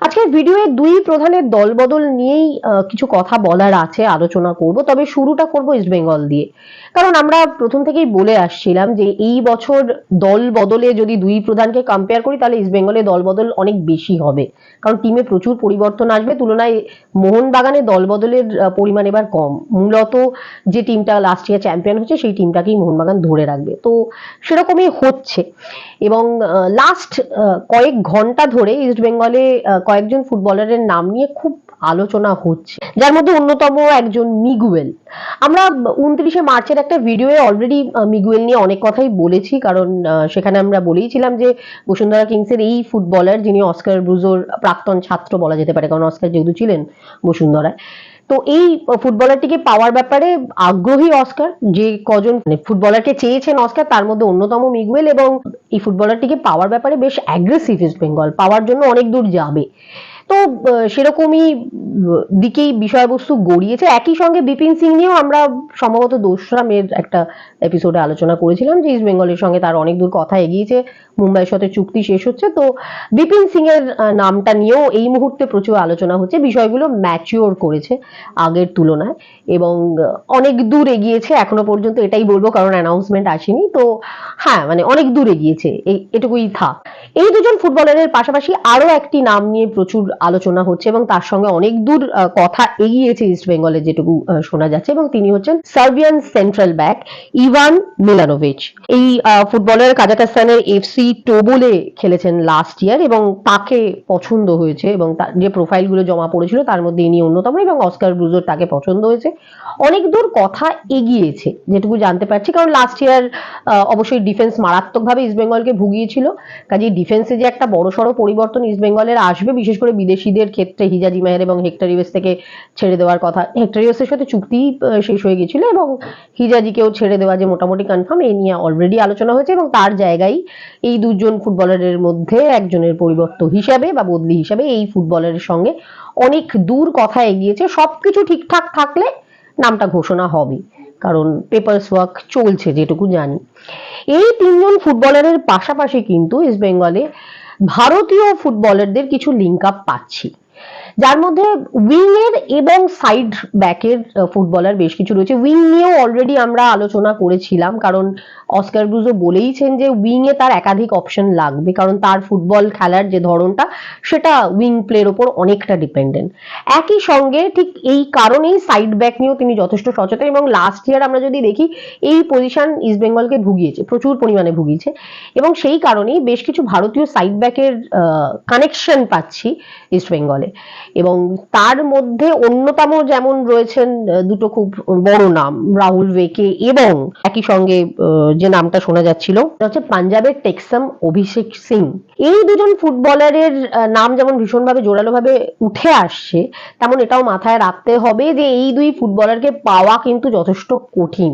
আজকের ভিডিওয়ে দুই প্রধানের দলবদল নিয়েই কিছু কথা বলার আছে, আলোচনা করব। তবে শুরুটা করব ইস্ট বেঙ্গল দিয়ে। কারণ আমরা প্রথম থেকেই বলে আসছিলাম যে এই বছর দল বদলে যদি দুই প্রধানকে কম্পেয়ার করি, তাহলে ইস্ট বেঙ্গলে দল বদল অনেক বেশি হবে। কারণ টিমে প্রচুর পরিবর্তন আসবে। তুলনায় মোহনবাগানে দল বদলের পরিমাণ এবার কম। মূলত যে টিমটা লাস্ট ইয়ার চ্যাম্পিয়ন হচ্ছে, সেই টিমটাকেই মোহনবাগান ধরে রাখবে। তো সেরকমই হচ্ছে। এবং লাস্ট কয়েক ঘণ্টা ধরে ইস্ট বেঙ্গলে কয়েকজন ফুটবলারের নাম নিয়ে খুব আলোচনা হচ্ছে। যার মধ্যে অন্যতম একজন মিগুয়েল। আমরা উনত্রিশে মার্চের একটা ভিডিওয়ে অলরেডি মিগুয়েল নিয়ে অনেক কথাই বলেছি, কারণ সেখানে আমরা বলেইছিলাম যে বসুন্ধরা কিংসের এই ফুটবলার, যিনি অস্কার ব্রুজোর প্রাক্তন ছাত্র বলা যেতে পারে, কারণ অস্কার যেহেতু ছিলেন বসুন্ধরায়। তো এই ফুটবলারটিকে পাওয়ার ব্যাপারে আগ্রহী অস্কার, যে কজন মানে ফুটবলারকে চেয়েছেন অস্কার, তার মধ্যে অন্যতম মিগুয়েল এবং এই ফুটবলারটিকে পাওয়ার ব্যাপারে বেশ অ্যাগ্রেসিভ ইস্ট বেঙ্গল পাওয়ার জন্য অনেক দূর যাবে। তো সেরকমই দিকেই বিষয়বস্তু গড়িয়েছে। একই সঙ্গে বিপিন সিং নিয়েও আমরা সম্ভবত দোসরামের একটা এপিসোডে আলোচনা করেছিলাম যে ইস্ট বেঙ্গলের সঙ্গে তার অনেক দূর কথা এগিয়েছে, মুম্বাইয়ের সাথে চুক্তি শেষ হচ্ছে। তো, বিপিন সিং এর নামটা নিয়েও এই মুহূর্তে প্রচুর আলোচনা হচ্ছে। বিষয়গুলো ম্যাচিওর করেছে আগের তুলনায় এবং অনেক দূর এগিয়েছে। এখনও পর্যন্ত এটাই বলব, কারণ অ্যানাউন্সমেন্ট আসেনি। তো হ্যাঁ মানে অনেক দূর এগিয়েছে। এটুকুই থাক। এই দুজন ফুটবলারের পাশাপাশি আরও একটি নাম নিয়ে প্রচুর আলোচনা হচ্ছে এবং তার সঙ্গে অনেক দূর কথা এগিয়েছে ইস্ট বেঙ্গলের যেটুকু শোনা যাচ্ছে এবং তিনি হচ্ছেন Serbian central back Ivan Milanovic এই ফুটবলার কাজাখস্তানের এফসি টোবোলে খেলেছেন লাস্ট ইয়ার এবং তাকে পছন্দ হয়েছে এবং তার যে প্রোফাইলগুলো জমা পড়েছিল তার মধ্যে ইনি অন্যতম এবং অস্কার ব্রুজোর তাকে পছন্দ হয়েছে। অনেক দূর কথা এগিয়েছে যেটুকু জানতে পারছি কারণ লাস্ট ইয়ার অবশ্যই ডিফেন্স মারাত্মকভাবে ইস্ট বেঙ্গলকে ভুগিয়েছিল। কাজে ডিফেন্সে যে একটা বড়সড় পরিবর্তন ইস্ট বেঙ্গলের আসবে, বিশেষ করে বিদেশিদের ক্ষেত্রে হিজাজি মাহের এবং হেক্টরিওয়েস থেকে ছেড়ে দেওয়ার কথা। হেক্টরিওয়েসের সাথে চুক্তি শেষ হয়ে গেছিল এবং হিজাজিকেও ছেড়ে দেওয়া যে মোটামুটি কনফার্ম এই নিয়ে অলরেডি আলোচনা হয়েছে এবং তার জায়গায় এই দুজন ফুটবলারের মধ্যে একজনের পরিবর্তন হিসাবে বা বদলি হিসাবে এই ফুটবলারের সঙ্গে অনেক দূর কথা এগিয়েছে। সবকিছু ঠিকঠাক থাকলে নামটা ঘোষণা হবে, কারণ পেপারস ওয়ার্ক চলছে, যেটুকু জানি। এই তিনজন ফুটবলারের পাশাপাশি কিন্তু ইস্ট বেঙ্গলে ভারতীয় ফুটবলারদের কিছু লিঙ্ক আপ পাচ্ছি। যার মধ্যে উইং এর এবং সাইড ব্যাকের ফুটবলার বেশ কিছু রয়েছে। উইং নিয়েও অলরেডি আমরা আলোচনা করেছিলাম, কারণ অস্কার ব্রুজো বলেইছেন যে উইং এ তার একাধিক অপশন লাগবে, কারণ তার ফুটবল খেলার যে ধরনটা, সেটা উইং প্লের ওপর অনেকটা ডিপেন্ডেন্ট একই সঙ্গে ঠিক এই কারণেই সাইড ব্যাক নিয়েও তিনি যথেষ্ট সচেতন এবং লাস্ট ইয়ার আমরা যদি দেখি, এই পজিশন ইস্ট বেঙ্গলকে ভুগিয়েছে, প্রচুর পরিমাণে ভুগিয়েছে এবং সেই কারণেই বেশ কিছু ভারতীয় সাইড ব্যাকের কানেকশন পাচ্ছি ইস্ট বেঙ্গলে এবং তার মধ্যে অন্যতম যেমন রয়েছেন দুটো খুব বড় নাম, রাহুল ওয়েকে এবং একই সঙ্গে যে নামটা শোনা যাচ্ছিল হচ্ছে পাঞ্জাবের টেক্সাম অভিষেক সিং। এই দুজন ফুটবলারের নাম যেমন ভীষণভাবে জোরালোভাবে উঠে আসছে, তেমন এটাও মাথায় রাখতে হবে যে এই দুই ফুটবলারকে পাওয়া কিন্তু যথেষ্ট কঠিন।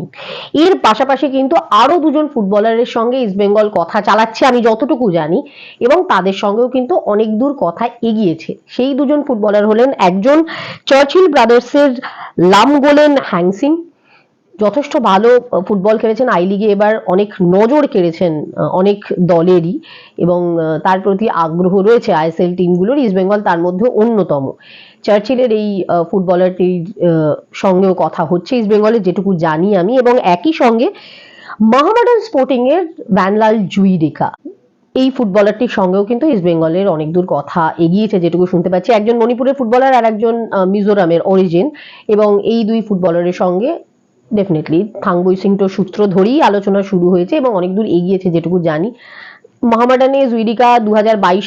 এর পাশাপাশি কিন্তু আরও দুজন ফুটবলারের সঙ্গে ইস্টবেঙ্গল কথা চালাচ্ছে, আমি যতটুকু জানি, এবং তাদের সঙ্গেও কিন্তু অনেক দূর কথা এগিয়েছে। সেই দুজন ফুটবলার হলেন। একজন চার্চিল ব্রাদার্সের লাম গোলেন হ্যাংসিং যথেষ্ট ভালো ফুটবল খেলেছেন। আই লিগে এবার অনেক নজর কেড়েছেন অনেক দলেরই এবং তার প্রতি আগ্রহ রয়েছে আইএসএল টিমগুলোর। ইস্টবেঙ্গল তার মধ্যে অন্যতম। চার্চিলের এই ফুটবলারটির সঙ্গেও কথা হচ্ছে। ইস্টবেঙ্গলের যেটুকু জানি আমি এবং একই সঙ্গে মোহামেডান স্পোর্টিং এর ভ্যানলাল জুইডিকা এই ফুটবলারটির সঙ্গেও কিন্তু ইস্ট বেঙ্গলের অনেক দূর কথা এগিয়েছে, যেটুকু শুনতে পাচ্ছি। একজন মণিপুরের ফুটবলার আর একজন মিজোরামের অরিজিন এবং এই দুই ফুটবলারের সঙ্গে ডেফিনেটলি থাংবই সিং তো সূত্র ধরেই আলোচনা শুরু হয়েছে এবং অনেক দূর এগিয়েছে, যেটুকু জানি। মোহামেডানে জুইডিকা দু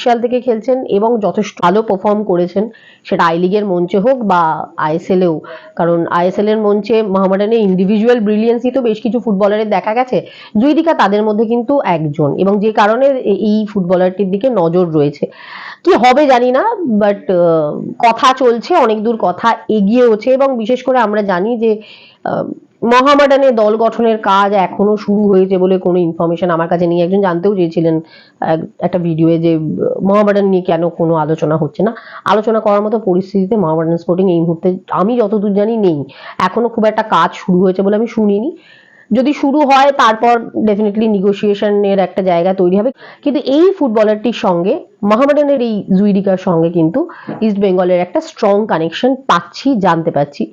সাল থেকে খেলছেন এবং যথেষ্ট ভালো পারফর্ম করেছেন। সেটা আই লিগের মঞ্চে হোক বা আইএসএল এও। কারণ আইএসএল এর মঞ্চে মোহামেডানে ইন্ডিভিজুয়াল ব্রিলিয়েন্সই তো বেশ কিছু ফুটবলারের দেখা গেছে। জুইডিকা তাদের মধ্যে কিন্তু একজন এবং যে কারণে এই ফুটবলারটির দিকে নজর রয়েছে। কি হবে জানি না বাট কথা চলছে, অনেক দূর কথা এগিয়েওছে এবং বিশেষ করে আমরা জানি যে মহামেডানে দল গঠনের কাজ এখনও শুরু হয়েছে বলে কোনো ইনফরমেশন আমার কাছে নেই। একজন জানতেও চেয়েছিলেন একটা ভিডিওয়ে যে মহামেডান নিয়ে কেন কোনো আলোচনা হচ্ছে না। আলোচনা করার মতো পরিস্থিতিতে মহামেডান স্পোর্টিং এই মুহূর্তে আমি যতদূর জানি নেই। এখনও খুব একটা কাজ শুরু হয়েছে বলে আমি শুনিনি। যদি শুরু হয়, তারপর ডেফিনেটলি নিগোসিয়েশনের একটা জায়গা তৈরি হবে। কিন্তু এই ফুটবলারটির সঙ্গে, মোহামেডানের এই জুইডিকার সঙ্গে কিন্তু ইস্ট বেঙ্গলের একটা স্ট্রং কানেকশন পাচ্ছি, জানতে পাচ্ছি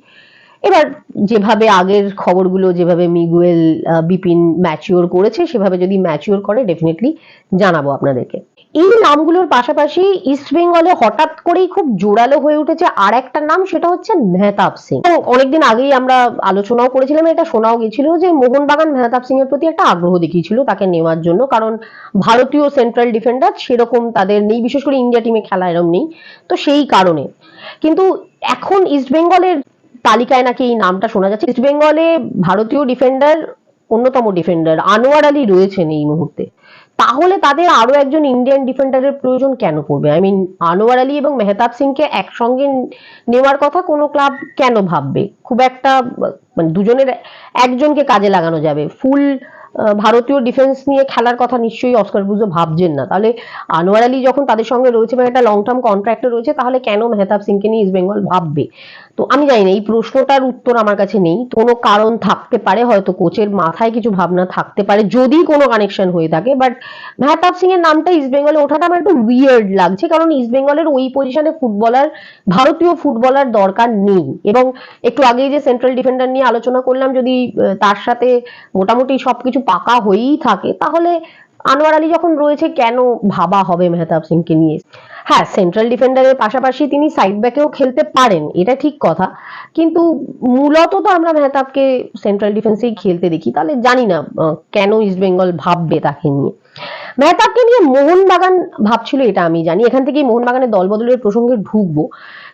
এবার যেভাবে আগের খবরগুলো, যেভাবে মিগুয়েল বিপিন ম্যাচিওর করেছে, সেভাবে যদি ম্যাচিওর করে ডেফিনেটলি জানাব আপনাদেরকে। এই নামগুলোর পাশাপাশি ইস্ট বেঙ্গলে হঠাৎ করেই খুব জোরালো হয়ে উঠেছে আর একটা নাম, সেটা হচ্ছে মেহতাব সিং। অনেকদিন আগেই আমরা আলোচনাও করেছিলাম, এটা শোনাও গেছিল যে মোহনবাগান মেহতাব সিং এর প্রতি একটা আগ্রহ দেখিয়েছিল তাকে নেওয়ার জন্য, কারণ ভারতীয় সেন্ট্রাল ডিফেন্ডার সেরকম তাদের নেই, বিশেষ করে ইন্ডিয়া টিমে খেলা এরম নেই, তো সেই কারণে। কিন্তু এখন ইস্ট বেঙ্গলের তালিকায় নাকি এই নামটা শোনা যাচ্ছে? ইস্ট বেঙ্গলে ভারতীয় ডিফেন্ডার অন্যতম ডিফেন্ডার আনোয়ার আলী রয়েছেন এই মুহূর্তে। তাহলে তাদের আরও একজন ইন্ডিয়ান ডিফেন্ডারের প্রয়োজন কেন পড়বে? আই মিন আনোয়ার আলী এবং মেহতাব সিংকে একসঙ্গে নেওয়ার কথা কোনো ক্লাব কেন ভাববে? খুব একটা মানে দুজনের একজনকে কাজে লাগানো যাবে। ফুল ভারতীয় ডিফেন্স নিয়ে খেলার কথা নিশ্চয়ই অস্কার বুঝো ভাবছেন না। তাহলে আনোয়ার আলী যখন তাদের সঙ্গে রয়েছে বা একটা লং টার্ম কন্ট্রাক্টে রয়েছে, তাহলে কেন মেহতাব সিংকে নিয়ে ইস্ট বেঙ্গল ভাববে? তো আমি জানি না, এই প্রশ্নটার উত্তর আমার কাছে নেই। কোনো কারণ থাকতে পারে, হয়তো কোচের মাথায় কিছু ভাবনা থাকতে পারে, যদি কোনো কানেকশন হয়ে থাকে। বাট মেহতাব সিং এর নামটা ইস্ট বেঙ্গলে ওঠাটা আমার একটু উইয়ার্ড লাগছে, কারণ ইস্ট বেঙ্গলের ওই পজিশনে ফুটবলার ভারতীয় ফুটবলার দরকার নেই। এবং একটু আগেই যে সেন্ট্রাল ডিফেন্ডার নিয়ে আলোচনা করলাম, যদি তার সাথে মোটামুটি সবকিছু পাকা হয়েই থাকে, তাহলে আনোয়ার আলী যখন রয়েছে, কেন ভাবা হবে মেহতাব সিংকে নিয়ে? হ্যাঁ সেন্ট্রাল ডিফেন্ডারের পাশাপাশি তিনি সাইড ব্যাকেও খেলতে পারেন, এটা ঠিক কথা। কিন্তু মূলত তো আমরা মেহতাবকে সেন্ট্রাল ডিফেন্সেই খেলতে দেখি, তাহলে জানি না কেন ইস্ট বেঙ্গল ভাববে তাকে নিয়ে? মেহতাবকে নিয়ে মোহনবাগান ভাবছিল, এটা আমি জানি। এখান থেকেই মোহনবাগানের দলবদলের প্রসঙ্গে ঢুকবো।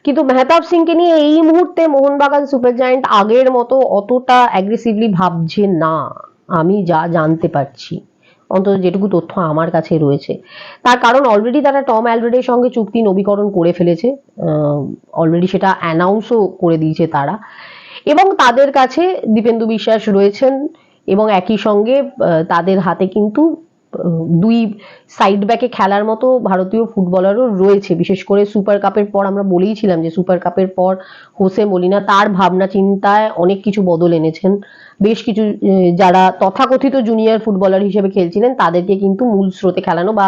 কিন্তু মেহতাব সিংকে নিয়ে এই মুহূর্তে মোহনবাগান সুপার জায়েন্ট আগের মতো অতটা অ্যাগ্রেসিভলি ভাবছে না, আমি যা জানতে পারছি। অন্তত যেটুকু তথ্য আমার কাছে রয়েছে। তার কারণ অলরেডি তারা টম অ্যালরেডের সঙ্গে চুক্তি নবীকরণ করে ফেলেছে। অলরেডি সেটা অ্যানাউন্সও করে দিয়েছে তারা। এবং তাদের কাছে দীপেন্দু বিশ্বাস রয়েছেন এবং একই সঙ্গে তাদের হাতে কিন্তু দুই সাইড ব্যাকে খেলার মতো ভারতীয় ফুটবলারও রয়েছে। বিশেষ করে সুপার কাপের পর আমরা বলেইছিলাম যে সুপার কাপের পর হোসে মলিনা তার ভাবনা চিন্তায় অনেক কিছু বদল এনেছেন। বেশ কিছু যারা তথাকথিত জুনিয়র ফুটবলার হিসেবে খেলছিলেন, তাদেরকে কিন্তু মূল স্রোতে খেলানো বা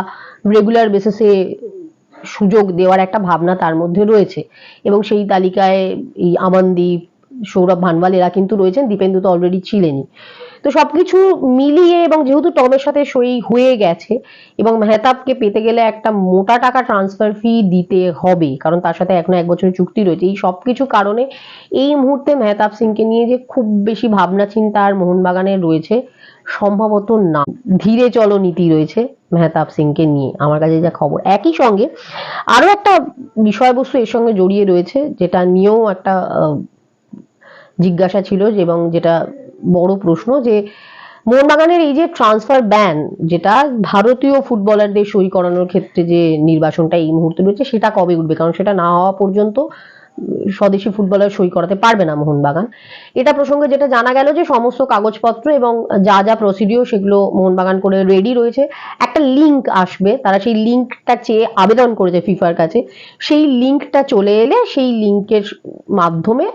রেগুলার বেসিসে সুযোগ দেওয়ার একটা ভাবনা তার মধ্যে রয়েছে। এবং সেই তালিকায় এই আমানদীপ সৌরভ ভানওয়াল এরা কিন্তু রয়েছেন। দীপেন্দু তো অলরেডি ছিলেনই। তো সবকিছু মিলিয়ে এবং যেহেতু টমের সাথে সই হয়ে গেছে এবং মেহতাবকে পেতে গেলে একটা মোটা টাকা ট্রান্সফার ফি দিতে হবে, কারণ তার সাথে এখনও এক বছরের চুক্তি রয়েছে, এই সবকিছু কারণে এই মুহূর্তে মেহতাব সিংকে নিয়ে যে খুব বেশি ভাবনা চিন্তা আর মোহনবাগানে রয়েছে সম্ভবত না। ধীরে চলো নীতি রয়েছে মেহতাব সিংকে নিয়ে, আমার কাছে যা খবর। একই সঙ্গে আরও একটা বিষয়বস্তু এর সঙ্গে জড়িয়ে রয়েছে, যেটা নিয়েও একটা জিজ্ঞাসা ছিল এবং যেটা বড় প্রশ্ন যে মোহনবাগানের এই যে ট্রান্সফার ব্যান যেটা ভারতীয় ফুটবলারদের সই করানোর ক্ষেত্রে যে নির্বাচনটা এই মুহূর্তে রয়েছে, সেটা কবে উঠবে? কারণ সেটা না হওয়া পর্যন্ত স্বদেশি ফুটবলার সই করাতে পারবে না মোহনবাগান। এটা প্রসঙ্গে যেটা জানা গেল যে সমস্ত কাগজপত্র এবং যা যা প্রসিডিও সেগুলো মোহনবাগান করে রেডি রয়েছে। একটা লিংক আসবে, তারা সেই লিঙ্কটা চেয়ে আবেদন করেছে ফিফার কাছে। সেই লিঙ্কটা চলে এলে সেই লিঙ্কের মাধ্যমে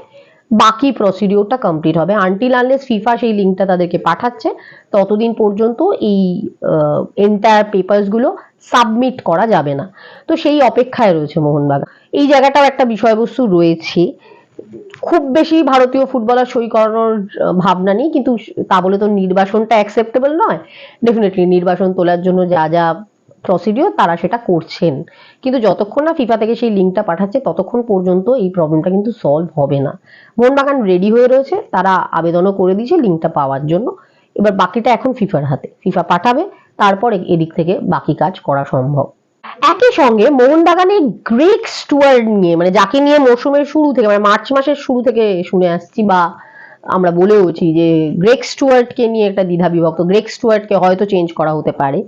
বাকি প্রসিডিওরটা কমপ্লিট হবে। আনটিল আনলেস ফিফা সেই লিঙ্কটা তাদেরকে পাঠাচ্ছে, ততদিন পর্যন্ত এই এন্টায়ার পেপারসগুলো সাবমিট করা যাবে না। তো সেই অপেক্ষায় রয়েছে মোহনবাগান। এই জায়গাটাও একটা বিষয়বস্তু রয়েছে। খুব বেশি ভারতীয় ফুটবলার সই করানোর ভাবনা নেই, কিন্তু তা বলে তো নির্বাসনটা অ্যাকসেপ্টেবল নয়। ডেফিনেটলি নির্বাসন তোলার জন্য যা যা প্রসিডিওর তারা সেটা করছেন। কিন্তু যতক্ষণ না ফিফা থেকে সেই লিঙ্কটা পাঠাচ্ছে, ততক্ষণ পর্যন্ত এই প্রবলেমটা কিন্তু সলভ হবে না। মোহনবাগান রেডি হয়ে রয়েছে, তারা আবেদনও করে দিয়েছে লিঙ্কটা পাওয়ার জন্য। এবার বাকিটা এখন ফিফার হাতে। ফিফা পাঠাবে, তারপর এদিক থেকে বাকি কাজ করা সম্ভব। একই সঙ্গে মোহনবাগানে গ্রেক স্টুয়ার্ড নিয়ে মানে যাকে নিয়ে মৌসুমের শুরু থেকে মানে মার্চ মাসের শুরু থেকে শুনে আসছি বা আমরা বলেওছি যে গ্রেক স্টুয়ার্টকে নিয়ে একটা দ্বিধা বিভক্ত। গ্রেক স্টুয়ার্টকে হয়তো চেঞ্জ করা হতে পারে।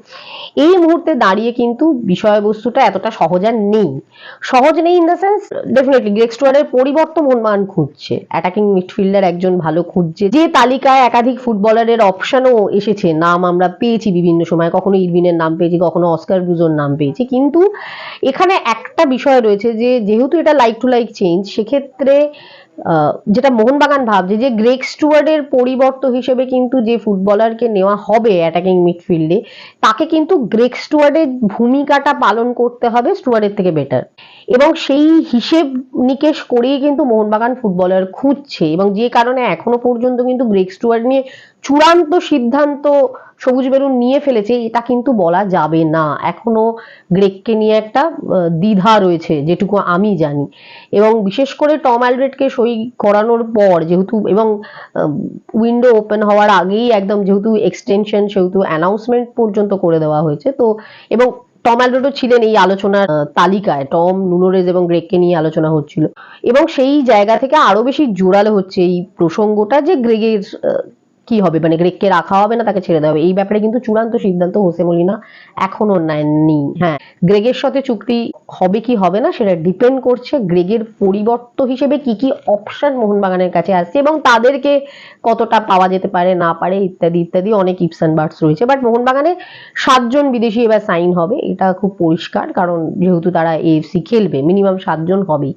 এই মুহূর্তে দাঁড়িয়ে কিন্তু বিষয়বস্তুটা এতটা সহজ আর নেই। সহজ নেই in the sense definitely Greg স্টুয়ার্টের পরিবর্তন মোহনবাগান খুঁজছে। অ্যাটাকিং মিডফিল্ডার একজন ভালো খুঁজছে। যে তালিকায় একাধিক ফুটবলারের অপশনও এসেছে, নাম আমরা পেয়েছি বিভিন্ন সময়। কখনো ইরভিনের নাম পেয়েছি, কখনো অস্কার ব্রুজোর নাম পেয়েছি। কিন্তু এখানে একটা বিষয় রয়েছে যে, যেহেতু এটা লাইক টু লাইক চেঞ্জ সেক্ষেত্রে যেটা মোহনবাগান ভাবছে যে গ্রেক স্টুয়ার্ডের পরিবর্ত হিসেবে কিন্তু যে ফুটবলারকে নেওয়া হবে অ্যাটাকিং মিডফিল্ডে তাকে কিন্তু গ্রেক স্টুয়ার্ডের ভূমিকাটা পালন করতে হবে স্টুয়ার্ডের থেকে বেটার এবং সেই হিসেব নিকেশ করেই কিন্তু মোহনবাগান ফুটবলার খুঁজছে এবং যে কারণে এখনও পর্যন্ত কিন্তু গ্রেক স্টুয়ার্ড নিয়ে চূড়ান্ত সিদ্ধান্ত সবুজ বেরুন নিয়ে ফেলেছে, এটা কিন্তু বলা যাবে না। এখনও গ্রেককে নিয়ে একটা দ্বিধা রয়েছে, যেটুকু আমি জানি। এবং বিশেষ করে টম অ্যালব্রেটকে সই করানোর পর যেহেতু, এবং উইন্ডো ওপেন হওয়ার আগেই একদম যেহেতু এক্সটেনশন, সেহেতু অ্যানাউন্সমেন্ট পর্যন্ত করে দেওয়া হয়েছে। তো, এবং টম অ্যালব্রেটও ছিলেন এই আলোচনার তালিকায়। টম, নুনোরেজ এবং গ্রেগকে নিয়ে আলোচনা হচ্ছিল। এবং সেই জায়গা থেকে আরও বেশি জোরালো হচ্ছে এই প্রসঙ্গটা যে গ্রেগের কি হবে? মানে গ্রেগকে রাখা হবে না, তাকে ছেড়ে দেওয়া হবে। এই ব্যাপারে কিন্তু চূড়ান্ত সিদ্ধান্ত হোসে মলিনা এখনও নেননি। হ্যাঁ গ্রেগের সাথে চুক্তি হবে কি হবে না সেটা ডিপেন্ড করছে গ্রেগের পরিবর্ত হিসেবে কি কি অপশন মোহনবাগানের কাছে আসছে এবং তাদেরকে কতটা পাওয়া যেতে পারে, না পারে, ইত্যাদি ইত্যাদি অনেক ইপস অ্যান্ড বার্ডস রয়েছে। বাট মোহনবাগানে সাতজন বিদেশি এবার সাইন হবে, এটা খুব পরিষ্কার কারণ যেহেতু তারা এএফসি খেলবে মিনিমাম সাতজন হবেই।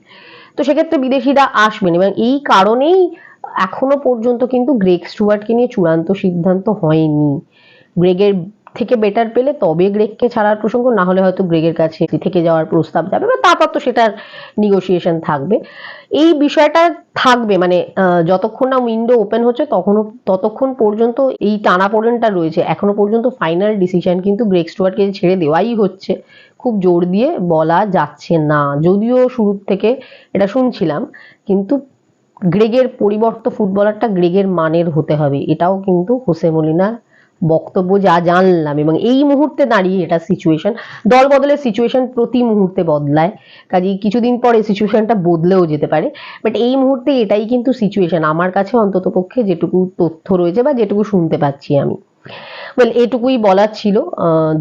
তো সেক্ষেত্রে বিদেশিরা আসবেন এবং এই কারণেই এখনও পর্যন্ত কিন্তু গ্রেগ স্টুয়ার্টকে নিয়ে চূড়ান্ত সিদ্ধান্ত হয়নি। গ্রেগের থেকে বেটার পেলে তবে গ্রেগকে ছাড়ার প্রসঙ্গ, না হলে হয়তো গ্রেগের কাছে থেকে যাওয়ার প্রস্তাব যাবে বা তারপর তো সেটার নিগোসিয়েশন থাকবে। এই বিষয়টা থাকবে মানে যতক্ষণ না উইন্ডো ওপেন হচ্ছে তখনও ততক্ষণ পর্যন্ত এই টানাপোড়েনটা রয়েছে। এখনও পর্যন্ত ফাইনাল ডিসিশন কিন্তু গ্রেগ স্টুয়ার্টকে ছেড়ে দেওয়াই হচ্ছে। খুব জোর দিয়ে বলা যাচ্ছে না। যদিও শুরুর থেকে, এটা শুনছিলাম, কিন্তু গ্রেগের পরিবর্ত ফুটবলারটা গ্রেগের মানের হতে হবে। এটাও কিন্তু হোসে মলিনার বক্তব্য, যা জানলাম। এবং এই মুহূর্তে দাঁড়িয়ে এটা সিচুয়েশন দল বদলের সিচুয়েশন প্রতি মুহূর্তে বদলায়। কাজেই কিছুদিন পরে সিচুয়েশনটা বদলেও যেতে পারে। বাট এই মুহূর্তে এটাই কিন্তু সিচুয়েশন আমার কাছে অন্তত পক্ষে যেটুকু তথ্য রয়েছে বা যেটুকু শুনতে পাচ্ছি আমি। ওয়েল এটুকুই বলার ছিল।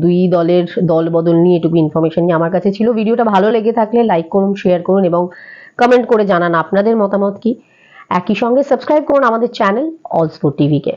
দুই দলের দল বদল নিয়ে এটুকু ইনফরমেশন নিয়ে আমার কাছে ছিল। ভিডিওটা ভালো লেগে থাকলে লাইক করুন শেয়ার করুন এবং কমেন্ট করে জানান আপনাদের মতামত কি। একই সঙ্গে সাবস্ক্রাইব করুন আমাদের চ্যানেল অলস্পোর্ট টিভিকে